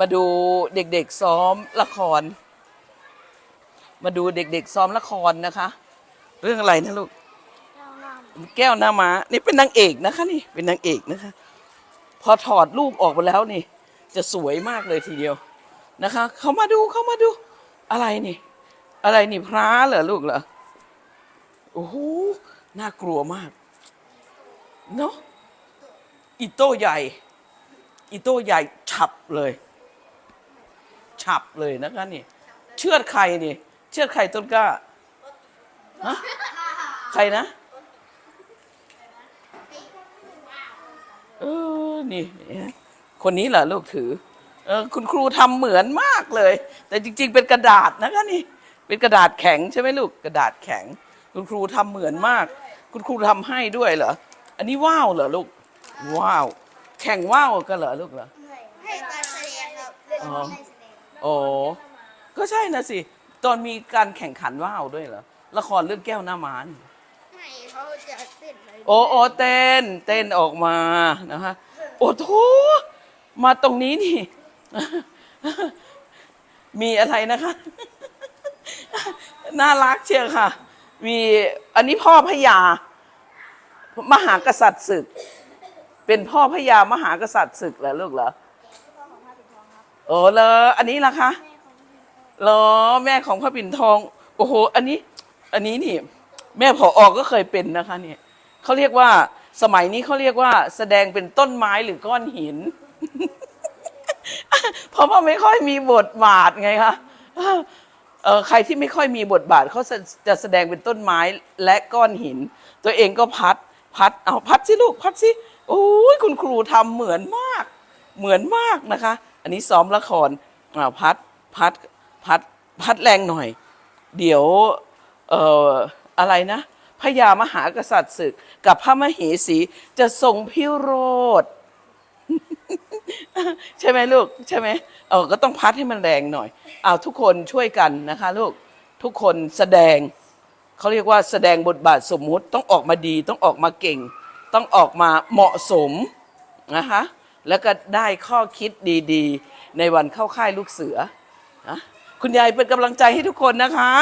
มาดูเด็กๆซ้อมละคร มาดูเด็กๆซ้อมละครนะคะ เรื่องอะไรนะลูก แก้วหน้ามานี่เป็นนางเอกนะคะนี่เป็นนางเอกนะคะ พอถอดรูปออกไปแล้วนี่ จะสวยมากเลยทีเดียวนะคะ เขามาดูเขามาดู อะไรนี่ อะไรนี่พระเหรอลูกเหรอโอ้โหน่ากลัวมากเนาะอีโต้ใหญ่อีโต้ใหญ่ฉับเลย ฉับเลยนะคะนี่ เชือดใครนี่ เชือดใครต้นกล้าฮะใครนะเออนี่เนี่ยคนนี้เหรอลูกถือ เออคุณครูทำเหมือนมากเลย แต่จริง ๆ เป็นกระดาษนะคะนี่ เป็นกระดาษแข็งใช่ไหมลูกกระดาษแข็ง คุณครูทำเหมือนมาก คุณครูทำให้ด้วยเหรออันนี้ว่าวเหรอลูกว้าว แข่งว่าวกันเหรอลูกเหรอ ให้การแสดงครับ โอ้ก็ใช่นะสิ ตอนมีการแข่งขันว่าวด้วยเหรอ ละครเรื่องแก้วหน้ามานให้เขาจะเต้นเลยโอ้โอเต้น เต้นออกมานะคะโอ้โถมาตรงนี้นี่ มีอะไรนะคะ น่ารักเชียวค่ะ มีอันนี้พ่อพญามหากษัตริย์ศึก เป็นพ่อพญามหากษัตริย์ศึกเหรอลูกเหรอ โอ้เลออันนี้ล่ะคะเหรอแม่ของพระปิ่นทอง โอ้โห อันนี้ อันนี้นี่ แม่ผออก็เคยเป็นนะคะ เนี่ยเขาเรียกว่า สมัยนี้เขาเรียกว่า แสดงเป็นต้นไม้หรือก้อนหิน เพราะว่าไม่ค่อยมีบทบาทไงคะเออใครที่ไม่ค่อยมีบทบาทเขาจะแสดงเป็นต้นไม้และก้อนหิน ตัวเองก็พัด พัดเอาพัดสิลูกพัดสิโอ้ยคุณครูทำเหมือนมาก เหมือนมากนะคะ อันนี้ซ้อมละครอ่าพัดพัดพัดพัดแรงหน่อย เดี๋ยวเอ่ออะไรนะพญามหากษัตริย์ศึก กับพระมเหสีจะทรงพิโรธใช่ไหมลูกใช่ไหมเออก็ต้องพัดให้มันแรงหน่อยเอาทุกคนช่วยกันนะคะลูกทุกคนแสดงเขาเรียกว่าแสดงบทบาทสมมุติต้องออกมาดี ต้องออกมาเก่ง ต้องออกมาเหมาะสมนะคะ แล้วก็ได้ข้อคิดดีๆ ในวันเข้าค่ายลูกเสือนะคุณยายเป็นกำลังใจให้ทุกคนนะคะ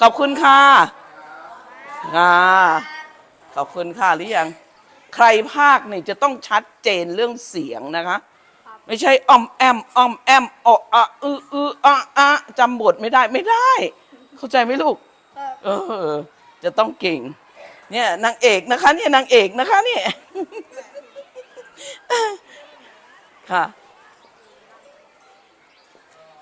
ขอบคุณค่ะอ่าขอบคุณค่ะหรือยังใครภาคเนี่ยจะต้องชัดเจนเรื่องเสียงนะคะ ไม่ใช่อ้อมแอมอ้อมแอมออะอืออืออะอะจำบทไม่ได้ไม่ได้ เข้าใจไหมลูกเออ จะต้องเก่ง เนี่ยนางเอกนะคะ เนี่ยนางเอกนะคะเนี่ย ค่ะ